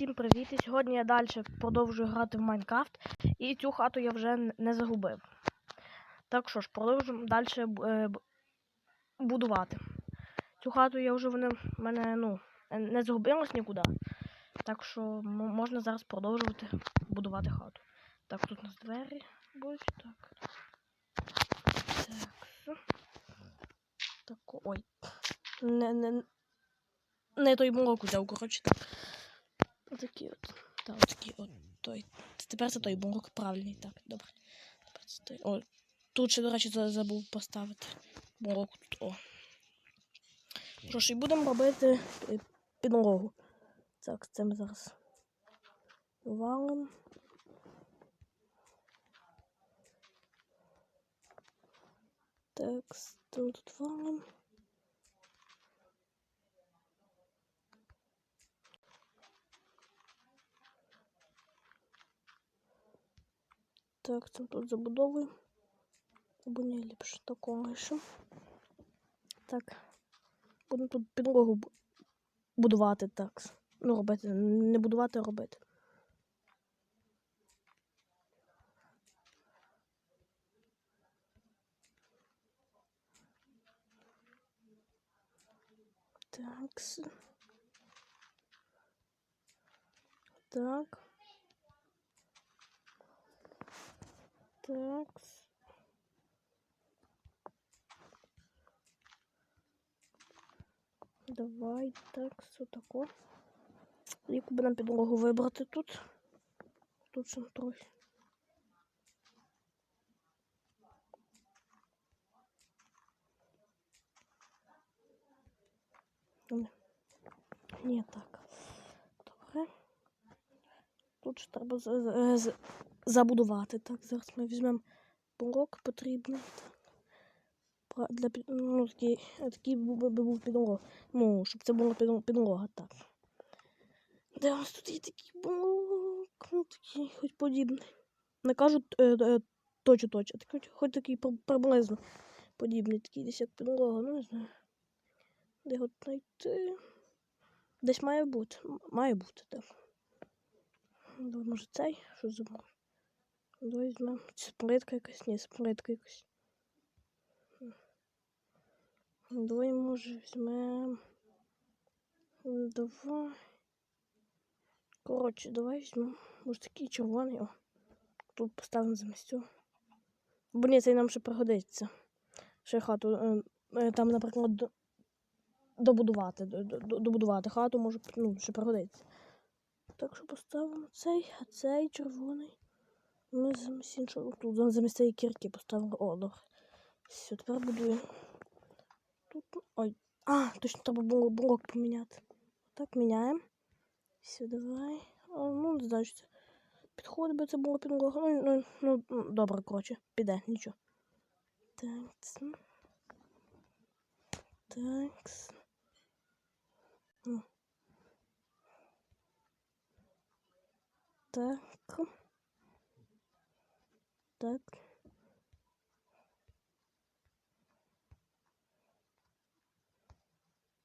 Всім привіт! І сьогодні я далі продовжую грати в Майнкрафт. І цю хату я вже не загубив. Так що ж, продовжуємо далі будувати. Цю хату я вже в мене ну, не загубилась нікуди. Так що можна зараз продовжувати будувати хату. Так, тут у нас двері будуть. Так. Так. Так, ой. Не, не, не той блок взяв, коротше, так. Отакі от. Так, отакі от той. Тепер це той блок правильний. Так, добре. Тепер це той. О, тут ще, до речі, забув поставити. Блок тут. О. Що ж, і будемо робити підлогу. Так, це ми зараз валимо. Так, тут валимо. Так, це тут забудовуємо. Або не ліпше такого ще. Так. Будемо тут підлогу будувати так. Ну, робити. Не будувати, а робити. Так. Так. Так. Давай так, все тако. Яку би нам підлогу вибрати тут? Тут ще трохи. Ні. Так. Добре. Тут ж треба з- забудувати. Так, зараз ми візьмемо блок потрібний. Для ну, такий, такий би був підлога. Ну, щоб це була підлога, так. Де у нас тут є такий блок? Ну, такий, хоч подібний. Не кажу е, е, точно точно, так хоч, хоч такий приблизно подібний, такий десь як підлога, ну не знаю. Де його знайти? Десь має бути. Має бути, так. Може цей? Що за блок? Давай візьмемо. Це плитка якась? Ні, це плитка якась. Давай, може, візьмемо. Давай. Коротше, давай візьмемо. Може такий червоний. О. Тут поставимо замість цього. Бо ні, цей нам ще пригодиться. Ще хату. е, е, Там, наприклад, добудувати. до- до- Добудувати хату може ну, ще пригодиться. Так що поставимо цей, а цей червоний. Ми замість іншого. Тут замість цієї кірки поставили. О, добре. Все, тепер будуємо. Тут. Ой. А, точно треба було блок поміняти. Так, міняємо. Все, давай. О, ну, знаю. Підходить би це було підлога. Ну, ну, ну, ну, добре, коротше, піде, нічого. Так. Так. Так. Так.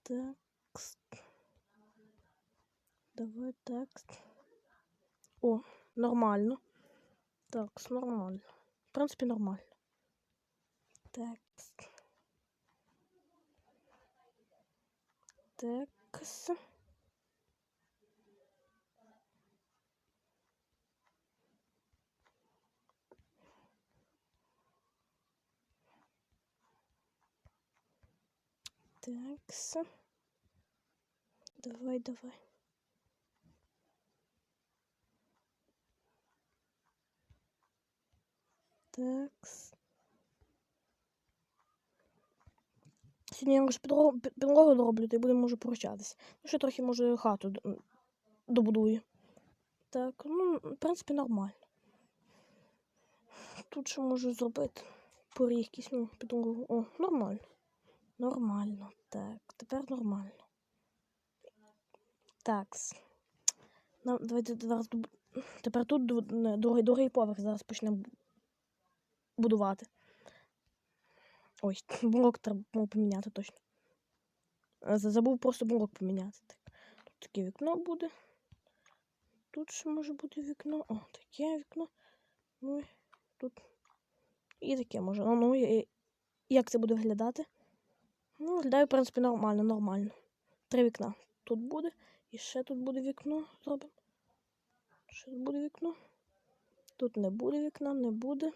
Так. Давай так. О, нормально. Так, нормально. В принципі, нормально. Так. Так. Так. Давай, давай. Так. Сьогодні я лише підлогу, під- підлогу дороблю, то й будемо може прощатися. Ну, ще трохи, може, хату добудую. Так, ну, в принципі, нормально. Тут що можу зробити? Поріг якийсь, ну, підлогу. О, нормально. Нормально. Так, тепер нормально. Такс. Нам, давайте зараз Тепер тут другий, другий поверх зараз почнемо будувати. Ой, блок треба поміняти точно. Е, Забув просто блок поміняти. Так. Тут таке вікно буде. тут ще може бути вікно. О, таке вікно. Ну, тут. І таке може. Ну, ну і- як це буде виглядати? Ну, виглядає, в принципі, нормально, нормально. Три вікна. Тут буде. І ще тут буде вікно. Зробимо. Ще тут буде вікно. Тут не буде вікна, не буде.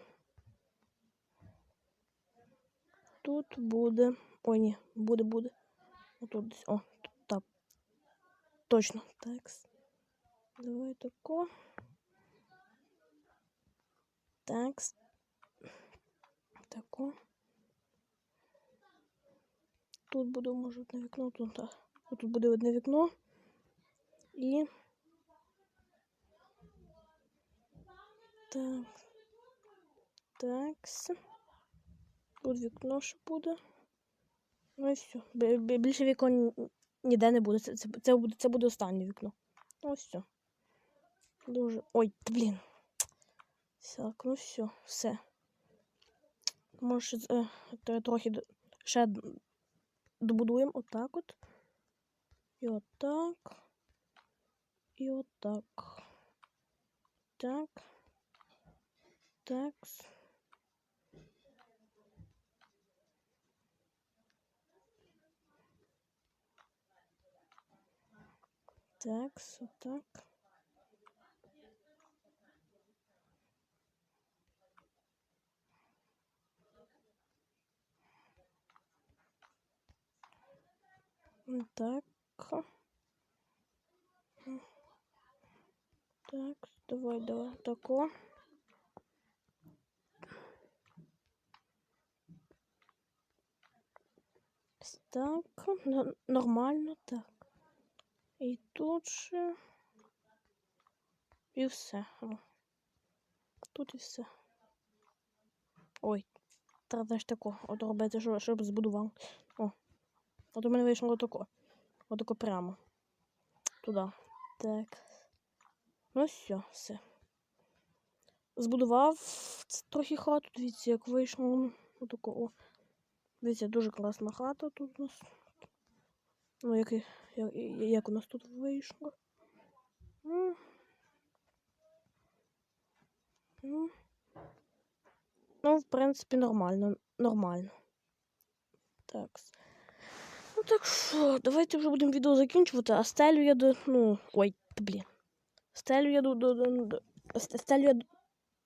Тут буде. Ой, ні, буде, буде. Отут десь. О, тут так. Точно. Так. Давай тако. Так. Тако. Тут буде, може, одне вікно, тут, так. Тут буде одне вікно. І. Так. Такс. Тут вікно ще буде. Ну і все. Бі- бі- Більше вікон ні- ніде не буде. Це, це, це, буде, це буде останнє вікно. Ну все. Дуже. Ой, блін. Так, ну все, все. Може, е, трохи ще добудуємо отак от. І отак. І отак. Так. Так. Так, отак. Так. Так, давай, давай, тако. Так, нормально, так. І тут ще. І все. Тут і все. Ой, треба ж тако от щоб збудував. О. От у мене вийшло отако. Отако прямо. Туди. Так. Ну все, все. Збудував трохи хату, дивіться, як вийшло. Отако. О. Дивіться, дуже класна хата тут у нас. Ну, як, як, як у нас тут вийшло. Ну, ну, в принципі, нормально. Нормально. Так. Ну так що, давайте вже будемо відео закінчувати, а стелю я до. Ну. Ой, блін. Стелю я до. до, до, стелю я,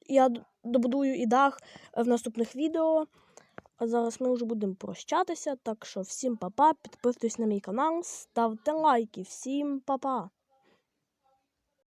я добудую і дах в наступних відео. А зараз ми вже будемо прощатися. Так що всім па-па, підписуйтесь на мій канал, ставте лайки. Всім па-па!